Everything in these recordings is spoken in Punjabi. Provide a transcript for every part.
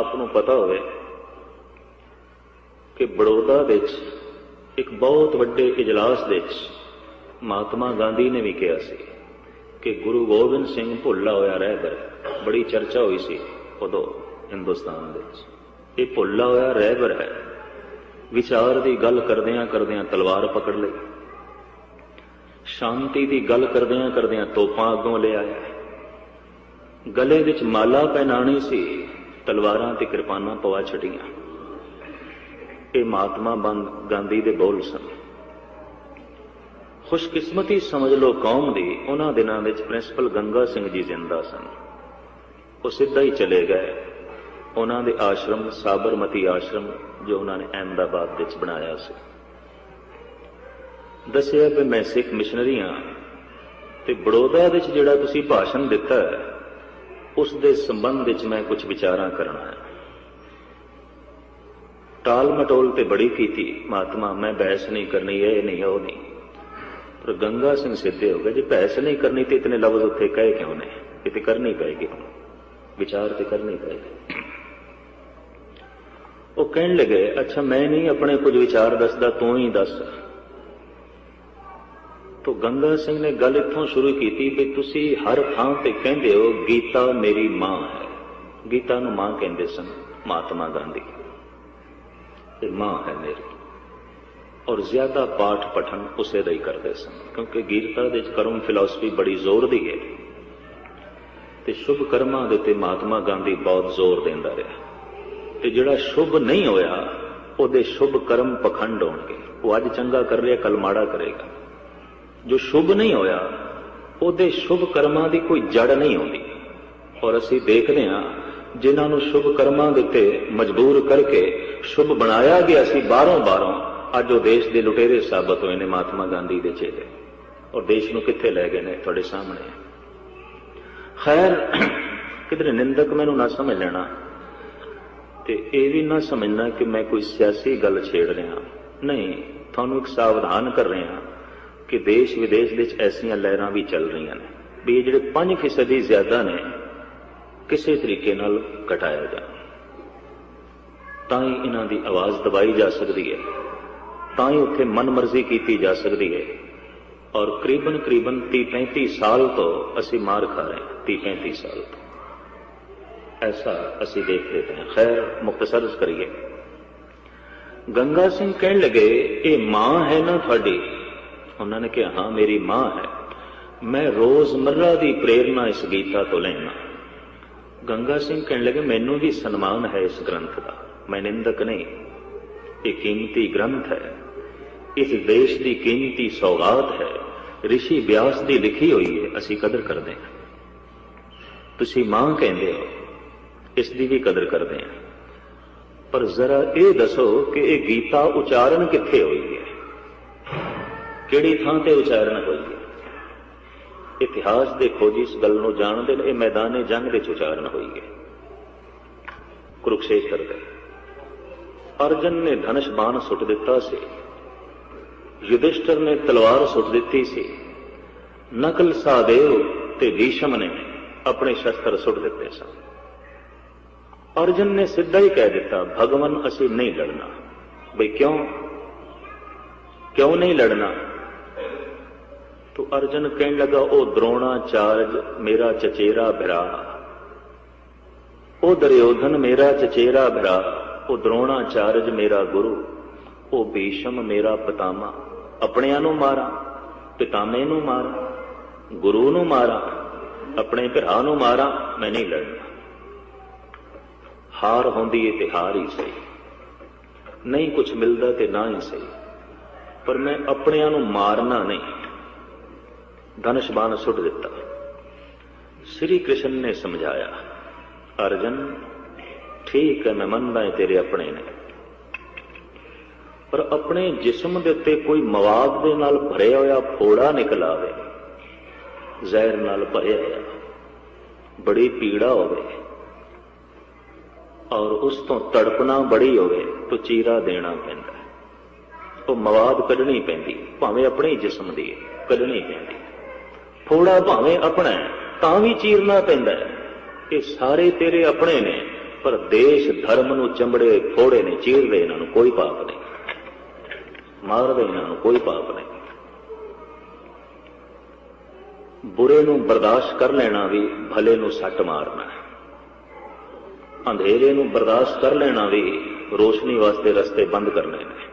ਆਪ ਨੂੰ ਪਤਾ ਹੋਵੇ ਕਿ ਬੜੌਦਾ ਵਿੱਚ ਇੱਕ ਬਹੁਤ ਵੱਡੇ ਇਜਲਾਸ ਵਿੱਚ ਮਹਾਤਮਾ ਗਾਂਧੀ ਨੇ ਵੀ ਕਿਹਾ ਸੀ ਕਿ ਗੁਰੂ ਗੋਬਿੰਦ ਸਿੰਘ ਭੁੱਲਾ ਹੋਇਆ ਰਹਿਬਰ ਹੈ। ਬੜੀ ਚਰਚਾ ਹੋਈ ਸੀ ਉਦੋਂ ਹਿੰਦੁਸਤਾਨ ਵਿੱਚ। ਇਹ ਭੁੱਲਾ ਹੋਇਆ ਰਹਿਬਰ ਹੈ। ਵਿਚਾਰ ਦੀ ਗੱਲ ਕਰਦਿਆਂ ਕਰਦਿਆਂ ਤਲਵਾਰ ਪਕੜ ਲਈ। ਸ਼ਾਂਤੀ ਦੀ ਗੱਲ ਕਰਦਿਆਂ ਕਰਦਿਆਂ ਤੋਪਾਂ ਅੱਗੋਂ ਲੈ ਆਇਆ। ਗਲੇ ਵਿੱਚ ਮਾਲਾ ਪਹਿਨਾਣੀ ਸੀ। ਤਲਵਾਰਾਂ ਤੇ ਕਿਰਪਾਨਾਂ ਪਵਾ ਛੱਡੀਆਂ। ਇਹ ਮਹਾਤਮਾ ਬੰਦ ਗਾਂਧੀ ਦੇ ਬੋਲ ਸਨ। ਖੁਸ਼ਕਿਸਮਤੀ ਸਮਝ ਲਓ ਕੌਮ ਦੀ ਉਹਨਾਂ ਦਿਨਾਂ ਵਿੱਚ ਪ੍ਰਿੰਸੀਪਲ ਗੰਗਾ ਸਿੰਘ ਜੀ ਜ਼ਿੰਦਾ ਸਨ। ਉਹ ਸਿੱਧਾ ਹੀ ਚਲੇ ਗਏ। ਉਹਨਾਂ ਦੇ ਆਸ਼ਰਮ, ਸਾਬਰਮਤੀ ਆਸ਼ਰਮ, ਜੋ ਉਹਨਾਂ ਨੇ ਅਹਿਮਦਾਬਾਦ ਵਿੱਚ ਬਣਾਇਆ ਸੀ। ਦੱਸਿਆ ਵੀ ਮੈਂ ਸਿੱਖ ਮਿਸ਼ਨਰੀ ਹਾਂ ਤੇ ਬੜੌਦਾ ਵਿੱਚ ਜਿਹੜਾ ਤੁਸੀਂ ਭਾਸ਼ਣ ਦਿੱਤਾ ਹੈ ਉਸ ਦੇ ਸੰਬੰਧ ਵਿੱਚ ਮੈਂ ਕੁਝ ਵਿਚਾਰਾਂ ਕਰਨਾ ਹੈ। ਟਾਲ ਮਟੋਲ ਤੇ ਬੜੀ ਕੀਤੀ, ਮਹਾਤਮਾ, ਮੈਂ ਬਹਿਸ ਨਹੀਂ ਕਰਨੀ, ਇਹ ਨਹੀਂ, ਉਹ ਨਹੀਂ। ਪਰ ਗੰਗਾ ਸਿੰਘ ਸਿੱਧੇ ਹੋ ਗਏ, ਜੇ ਬਹਿਸ ਨਹੀਂ ਕਰਨੀ ਤੇ ਇਤਨੇ ਲਫ਼ਜ਼ ਉੱਥੇ ਕਹੇ ਕਿਉਂ ਨੇ? ਇਹ ਤੇ ਕਰਨੀ ਪਏਗੀ ਹੁਣ। ਵਿਚਾਰ ਤੇ ਕਰਨੀ ਪਏਗੀ। ਉਹ ਕਹਿਣ ਲੱਗੇ, ਅੱਛਾ, ਮੈਂ ਨਹੀਂ ਆਪਣੇ ਕੁਝ ਵਿਚਾਰ ਦੱਸਦਾ, ਤੂੰ ਹੀ ਦੱਸ। ਤੋ ਗੰਗਾ ਸਿੰਘ ਨੇ ਗੱਲ ਇੱਥੋਂ ਸ਼ੁਰੂ ਕੀਤੀ ਵੀ ਤੁਸੀਂ ਹਰ ਥਾਂ ਤੇ ਕਹਿੰਦੇ ਹੋ, ਗੀਤਾ ਮੇਰੀ ਮਾਂ ਹੈ। ਗੀਤਾ ਨੂੰ ਮਾਂ ਕਹਿੰਦੇ ਸਨ, ਮਹਾਤਮਾ ਗਾਂਧੀ। ਇਹ ਮਾਂ ਹੈ ਮੇਰੀ। ਔਰ ਜ਼ਿਆਦਾ ਪਾਠ ਪਠਨ ਉਸੇ ਦਾ ਹੀ ਕਰਦੇ ਸਨ, ਕਿਉਂਕਿ ਗੀਤਾ ਦੇ ਵਿੱਚ ਕਰਮ ਫਿਲਾਸਫੀ ਬੜੀ ਜ਼ੋਰ ਦੀ ਹੈ। ਤੇ ਸ਼ੁਭ ਕਰਮਾਂ ਦੇ ਉੱਤੇ ਮਹਾਤਮਾ ਗਾਂਧੀ ਬਹੁਤ ਜ਼ੋਰ ਦਿੰਦਾ ਰਿਹਾ। ਤੇ ਜਿਹੜਾ ਸ਼ੁਭ ਨਹੀਂ ਹੋਇਆ, ਉਹਦੇ ਸ਼ੁਭ ਕਰਮ ਪਖੰਡ ਹੋਣਗੇ। ਉਹ ਅੱਜ ਚੰਗਾ ਕਰ ਰਿਹਾ ਕੱਲ ਮਾੜਾ ਕਰੇਗਾ। ਜੋ ਸ਼ੁਭ ਨਹੀਂ ਹੋਇਆ, ਉਹਦੇ ਸ਼ੁਭ ਕਰਮਾਂ ਦੀ ਕੋਈ ਜੜ ਨਹੀਂ ਹੁੰਦੀ ਔਰ ਅਸੀਂ ਦੇਖਦੇ ਹਾਂ, ਜਿਨ੍ਹਾਂ ਨੂੰ ਸ਼ੁਭ ਕਰਮਾਂ ਦੇ ਉੱਤੇ ਮਜਬੂਰ ਕਰਕੇ ਸ਼ੁਭ ਬਣਾਇਆ ਗਿਆ ਸੀ ਬਾਹਰੋਂ ਬਾਹਰੋਂ, ਅੱਜ ਉਹ ਦੇਸ਼ ਦੇ ਲੁਟੇਰੇ ਸਾਬਤ ਹੋਏ ਨੇ ਮਹਾਤਮਾ ਗਾਂਧੀ ਦੇ ਚੇਲੇ। ਔਰ ਦੇਸ਼ ਨੂੰ ਕਿੱਥੇ ਲੈ ਗਏ ਨੇ? ਤੁਹਾਡੇ ਸਾਹਮਣੇ। ਖੈਰ, ਕਿਧਰੇ ਨਿੰਦਕ ਮੈਨੂੰ ਨਾ ਸਮਝ ਲੈਣਾ। ਤੇ ਇਹ ਵੀ ਨਾ ਸਮਝਣਾ ਕਿ ਮੈਂ ਕੋਈ ਸਿਆਸੀ ਗੱਲ ਛੇੜ ਰਿਹਾ। ਨਹੀਂ, ਤੁਹਾਨੂੰ ਇੱਕ ਸਾਵਧਾਨ ਕਰ ਰਿਹਾ। ਕਿ ਦੇਸ਼ ਵਿਦੇਸ਼ ਵਿੱਚ ਐਸੀਆਂ ਲਹਿਰਾਂ ਵੀ ਚੱਲ ਰਹੀਆਂ ਨੇ ਵੀ ਇਹ ਜਿਹੜੇ 5% ਜ਼ਿਆਦਾ ਨੇ, ਕਿਸੇ ਤਰੀਕੇ ਨਾਲ ਘਟਾਇਆ ਜਾ ਤਾਂ ਹੀ ਇਹਨਾਂ ਦੀ ਆਵਾਜ਼ ਦਬਾਈ ਜਾ ਸਕਦੀ ਹੈ। ਤਾਂ ਹੀ ਉੱਥੇ ਮਨਮਰਜ਼ੀ ਕੀਤੀ ਜਾ ਸਕਦੀ ਹੈ। ਔਰ ਕਰੀਬਨ ਕਰੀਬਨ 30 35 ਸਾਲ ਤੋਂ ਅਸੀਂ ਮਾਰ ਖਾ ਰਹੇ ਹਾਂ 30 35 ਸਾਲ ਤੋਂ। ਐਸਾ ਅਸੀਂ ਦੇਖਦੇ ਪਏ ਹਾਂ। ਖੈਰ ਮੁਖਤਸਰ ਕਰੀਏ। ਗੰਗਾ ਸਿੰਘ ਕਹਿਣ ਲੱਗੇ, ਇਹ ਮਾਂ ਹੈ ਨਾ ਤੁਹਾਡੀ? ਉਹਨਾਂ ਨੇ ਕਿਹਾ ਹਾਂ ਮੇਰੀ ਮਾਂ ਹੈ ਮੈਂ ਰੋਜ਼ਮਰਰਾ ਦੀ ਪ੍ਰੇਰਣਾ ਇਸ ਗੀਤਾ ਤੋਂ ਲੈਣਾ ਗੰਗਾ ਸਿੰਘ ਕਹਿਣ ਲੱਗੇ ਮੈਨੂੰ ਵੀ ਸਨਮਾਨ ਹੈ ਇਸ ਗ੍ਰੰਥ ਦਾ ਮੈਂ ਨਿੰਦਕ ਨਹੀਂ ਇਹ ਕੀਮਤੀ ਗ੍ਰੰਥ ਹੈ ਇਸ ਦੇਸ਼ ਦੀ ਕੀਮਤੀ ਸੌਗਾਤ ਹੈ ਰਿਸ਼ੀ ਵਿਆਸ ਦੀ ਲਿਖੀ ਹੋਈ ਹੈ ਅਸੀਂ ਕਦਰ ਕਰਦੇ ਹਾਂ ਤੁਸੀਂ ਮਾਂ ਕਹਿੰਦੇ ਹੋ ਇਸ ਦੀ ਵੀ ਕਦਰ ਕਰਦੇ ਹਾਂ ਪਰ ਜ਼ਰਾ ਇਹ ਦੱਸੋ ਕਿ ਇਹ ਗੀਤਾ ਉਚਾਰਨ ਕਿੱਥੇ ਹੋਈ ਹੈ ਕਿਹੜੀ ਥਾਂ ਤੇ ਉਚਾਰਨ ਹੋਈ ਹੈ? ਇਤਿਹਾਸ ਦੇ ਖੋਜੀ ਇਸ ਗੱਲ ਨੂੰ ਜਾਣਦੇ ਨੇ, ਇਹ ਮੈਦਾਨੇ ਜੰਗ ਵਿੱਚ ਉਚਾਰਨ ਹੋਈ ਹੈ। ਕੁਰੂਕਸ਼ੇਤਰ ਦੇ। ਅਰਜਨ ਨੇ ਧਨਸ਼ ਬਾਣ ਸੁੱਟ ਦਿੱਤਾ ਸੀ। ਯੁਧਿਸ਼ਟਰ ਨੇ ਤਲਵਾਰ ਸੁੱਟ ਦਿੱਤੀ ਸੀ। ਨਕਲ ਸਾਦੇਵ ਤੇ ਭੀਸ਼ਮ ਨੇ ਆਪਣੇ ਸ਼ਸਤਰ ਸੁੱਟ ਦਿੱਤੇ ਸਨ। ਅਰਜਨ ਨੇ ਸਿੱਧਾ ਹੀ ਕਹਿ ਦਿੱਤਾ, ਭਗਵਾਨ, ਅਸੀਂ ਨਹੀਂ ਲੜਨਾ। ਬਈ ਕਿਉਂ? ਕਿਉਂ ਨਹੀਂ ਲੜਨਾ? ਤੋ ਅਰਜਨ ਕਹਿਣ ਲੱਗਾ, ਉਹ ਦ੍ਰੋਣਾਚਾਰਜ ਮੇਰਾ ਚਚੇਰਾ ਭਰਾ। ਉਹ ਦੁਰਯੋਧਨ ਮੇਰਾ ਚਚੇਰਾ ਭਰਾ। ਉਹ ਦ੍ਰੋਣਾਚਾਰਜ ਮੇਰਾ ਗੁਰੂ। ਉਹ ਬੇਸ਼ਮ ਮੇਰਾ ਪਤਾਮਾ। ਆਪਣਿਆਂ ਨੂੰ ਮਾਰਾਂ, ਪਿਤਾਮੇ ਨੂੰ ਮਾਰਾਂ, ਗੁਰੂ ਨੂੰ ਮਾਰਾਂ, ਆਪਣੇ ਭਰਾ ਨੂੰ ਮਾਰਾਂ, ਮੈਂ ਨਹੀਂ ਲੜਨਾ। ਹਾਰ ਹੁੰਦੀ ਏ ਤੇ ਹਾਰ ਹੀ ਸਹੀ। ਨਹੀਂ ਕੁਝ ਮਿਲਦਾ ਤੇ ਨਾ ਹੀ ਸਹੀ। ਪਰ ਮੈਂ ਆਪਣਿਆਂ ਨੂੰ ਮਾਰਨਾ ਨਹੀਂ। ਧਨੁਸ਼ ਬਾਣ ਸੁੱਟ ਦਿੱਤਾ ਸ੍ਰੀ ਕ੍ਰਿਸ਼ਨ ਨੇ ਸਮਝਾਇਆ ਅਰਜਨ ਠੀਕ ਹੈ ਮੈਂ ਮੰਨਦਾ ਹਾਂ ਤੇਰੇ ਆਪਣੇ ਨੇ ਪਰ ਆਪਣੇ ਜਿਸਮ ਦੇ ਉੱਤੇ ਕੋਈ ਮਵਾਦ ਦੇ ਨਾਲ ਭਰਿਆ ਹੋਇਆ ਫੋੜਾ ਨਿਕਲ ਆਵੇ ਜ਼ਹਿਰ ਨਾਲ ਭਰਿਆ ਹੋਇਆ ਬੜੀ ਪੀੜਾ ਹੋਵੇ ਔਰ ਉਸ ਤੋਂ ਤੜਪਣਾ ਬੜੀ ਹੋਵੇ ਤਾਂ ਚੀਰਾ ਦੇਣਾ ਪੈਂਦਾ ਉਹ ਮਵਾਦ ਕੱਢਣੀ ਪੈਂਦੀ ਭਾਵੇਂ ਆਪਣੇ ਜਿਸਮ ਦੀ ਕੱਢਣੀ ਪੈਂਦੀ ਥੋੜਾ ਭਾਵੇਂ ਆਪਣਾ ਤਾਂ ਵੀ ਚੀਰਨਾ ਪੈਂਦਾ ਇਹ ਸਾਰੇ ਤੇਰੇ ਆਪਣੇ ਨੇ, ਪਰ ਦੇਸ਼ ਧਰਮ ਨੂੰ ਚੰਬੜੇ ਫੋੜੇ ਨੇ, ਚੀਰਦੇ ਇਹਨਾਂ ਨੂੰ ਕੋਈ ਪਾਪ ਨਹੀਂ। ਮਾਰਦੇ ਇਹਨਾਂ ਨੂੰ ਕੋਈ ਪਾਪ ਨਹੀਂ। ਬੁਰੇ ਨੂੰ ਬਰਦਾਸ਼ਤ ਕਰ ਲੈਣਾ ਵੀ, ਭਲੇ ਨੂੰ ਸੱਟ ਮਾਰਨਾ ਅੰਧੇਰੇ ਨੂੰ ਬਰਦਾਸ਼ਤ ਕਰ ਲੈਣਾ ਵੀ, ਰੋਸ਼ਨੀ ਵਾਸਤੇ ਰਸਤੇ ਬੰਦ ਕਰਨੇ ਨੇ।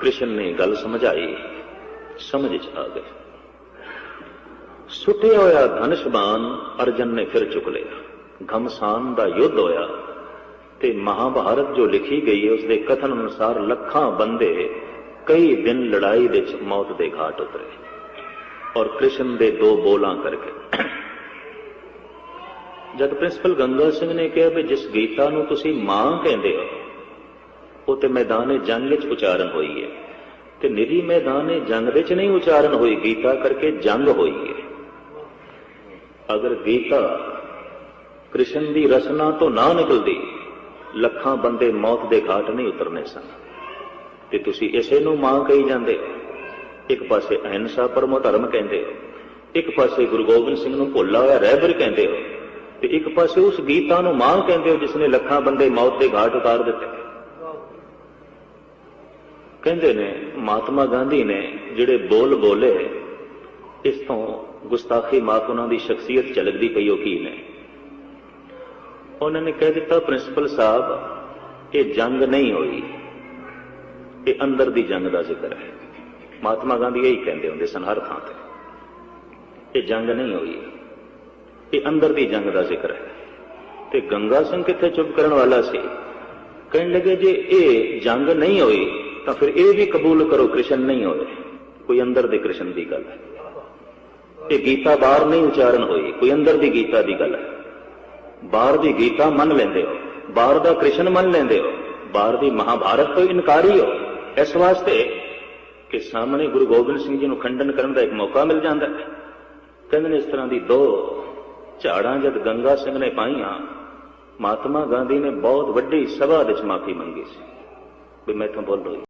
ਕ੍ਰਿਸ਼ਨ ਨੇ ਗੱਲ ਸਮਝਾਈ, ਸਮਝ ਚ ਆ ਗਏ। ਸੁੱਟਿਆ ਹੋਇਆ ਧਨਸ਼ਬਾਨ ਅਰਜਨ ਨੇ ਫਿਰ ਚੁੱਕ ਲਿਆ। ਘਮਸਾਨ ਦਾ ਯੁੱਧ ਹੋਇਆ ਤੇ ਮਹਾਭਾਰਤ ਜੋ ਲਿਖੀ ਗਈ ਹੈ ਉਸ ਦੇ ਕਥਨ ਅਨੁਸਾਰ ਲੱਖਾਂ ਬੰਦੇ ਕਈ ਦਿਨ ਲੜਾਈ ਵਿੱਚ ਮੌਤ ਦੇ ਘਾਟ ਉਤਰੇ ਔਰ ਕ੍ਰਿਸ਼ਨ ਦੇ ਦੋ ਬੋਲਾਂ ਕਰਕੇ ਜਦ ਪ੍ਰਿੰਸੀਪਲ ਗੰਗਾ ਸਿੰਘ ਨੇ ਕਿਹਾ ਵੀ ਜਿਸ ਗੀਤਾ ਨੂੰ ਤੁਸੀਂ ਮਾਂ ਕਹਿੰਦੇ ਹੋ, ਉਹ ਤੇ ਮੈਦਾਨੇ ਜੰਗ ਵਿੱਚ ਉਚਾਰਨ ਹੋਈ ਹੈ ਤੇ ਨਿਰੀ ਮੈਦਾਨੇ ਜੰਗ ਵਿੱਚ ਨਹੀਂ ਉਚਾਰਨ ਹੋਈ, ਗੀਤਾ ਕਰਕੇ ਜੰਗ ਹੋਈ ਹੈ। ਅਗਰ ਗੀਤਾ ਕ੍ਰਿਸ਼ਨ ਦੀ ਰਚਨਾ ਤੋਂ ਨਾ ਨਿਕਲਦੀ, ਲੱਖਾਂ ਬੰਦੇ ਮੌਤ ਦੇ ਘਾਟ ਨਹੀਂ ਉਤਰਨੇ ਸਨ। ਤੇ ਤੁਸੀਂ ਇਸੇ ਨੂੰ ਮਾਂ ਕਹੀ ਜਾਂਦੇ ਹੋ। ਇੱਕ ਪਾਸੇ ਅਹਿੰਸਾ ਪਰਮੋ ਧਰਮ ਕਹਿੰਦੇ ਹੋ, ਇੱਕ ਪਾਸੇ ਗੁਰੂ ਗੋਬਿੰਦ ਸਿੰਘ ਨੂੰ ਭੋਲਾ ਹੋਇਆ ਰਹਿਬਰ ਕਹਿੰਦੇ ਹੋ, ਤੇ ਇੱਕ ਪਾਸੇ ਉਸ ਗੀਤਾ ਨੂੰ ਮਾਂ ਕਹਿੰਦੇ ਹੋ ਜਿਸ ਨੇ ਲੱਖਾਂ ਬੰਦੇ ਮੌਤ ਦੇ ਘਾਟ ਉਤਾਰ ਦਿੱਤੇ। ਕਹਿੰਦੇ ਨੇ, ਮਹਾਤਮਾ ਗਾਂਧੀ ਨੇ ਜਿਹੜੇ ਬੋਲ ਬੋਲੇ ਇਸ ਤੋਂ ਗੁਸਤਾਖੀ ਮਾਫ ਉਹਨਾਂ ਦੀ ਸ਼ਖਸੀਅਤ ਝਲਕਦੀ ਪਈ ਉਹ ਕੀ ਨੇ? ਉਹਨਾਂ ਨੇ ਕਹਿ ਦਿੱਤਾ, ਪ੍ਰਿੰਸੀਪਲ ਸਾਹਿਬ, ਇਹ ਜੰਗ ਨਹੀਂ ਹੋਈ। ਇਹ ਅੰਦਰ ਦੀ ਜੰਗ ਦਾ ਜ਼ਿਕਰ ਹੈ। ਮਹਾਤਮਾ ਗਾਂਧੀ ਇਹੀ ਕਹਿੰਦੇ ਹੁੰਦੇ ਸਨ ਹਰ ਥਾਂ ਤੇ। ਇਹ ਜੰਗ ਨਹੀਂ ਹੋਈ। ਇਹ ਅੰਦਰ ਦੀ ਜੰਗ ਦਾ ਜ਼ਿਕਰ ਹੈ। ਤੇ ਗੰਗਾ ਸਿੰਘ ਕਿੱਥੇ ਚੁੱਪ ਕਰਨ ਵਾਲਾ ਸੀ? ਕਹਿਣ ਲੱਗੇ, ਜੇ ਇਹ ਜੰਗ ਨਹੀਂ ਹੋਈ, ਤਾਂ ਫਿਰ ਇਹ ਵੀ ਕਬੂਲ ਕਰੋ ਕ੍ਰਿਸ਼ਨ ਨਹੀਂ ਹੋਏ। ਕੋਈ ਅੰਦਰ ਦੇ ਕ੍ਰਿਸ਼ਨ ਦੀ ਗੱਲ ਹੈ। ਇਹ ਗੀਤਾ ਬਾਹਰ ਨਹੀਂ ਉਚਾਰਨ ਹੋਈ, ਕੋਈ ਅੰਦਰ ਦੀ ਗੀਤਾ ਦੀ ਗੱਲ ਹੈ। ਬਾਹਰ ਦੀ ਗੀਤਾ ਮੰਨ ਲੈਂਦੇ ਹੋ, ਬਾਹਰ ਦਾ ਕ੍ਰਿਸ਼ਨ ਮੰਨ ਲੈਂਦੇ ਹੋ, ਬਾਹਰ ਦੀ ਮਹਾਭਾਰਤ ਤੋਂ ਇਨਕਾਰੀ ਹੋ। ਇਸ ਵਾਸਤੇ ਕਿ ਸਾਹਮਣੇ ਗੁਰੂ ਗੋਬਿੰਦ ਸਿੰਘ ਜੀ ਨੂੰ ਖੰਡਨ ਕਰਨ ਦਾ ਇੱਕ ਮੌਕਾ ਮਿਲ ਜਾਂਦਾ ਹੈ। ਕਹਿੰਦੇ ਨੇ ਇਸ ਤਰ੍ਹਾਂ ਦੀ ਦੋ ਝਾੜਾਂ ਜਦ ਗੰਗਾ ਸਿੰਘ ਨੇ ਪਾਈਆਂ, ਮਹਾਤਮਾ ਗਾਂਧੀ ਨੇ ਬਹੁਤ ਵੱਡੀ ਸਭਾ ਵਿੱਚ ਮਾਫੀ ਮੰਗੀ ਸੀ। ਵੀ ਮੈਥੋਂ ਭੁੱਲ ਹੋਈ।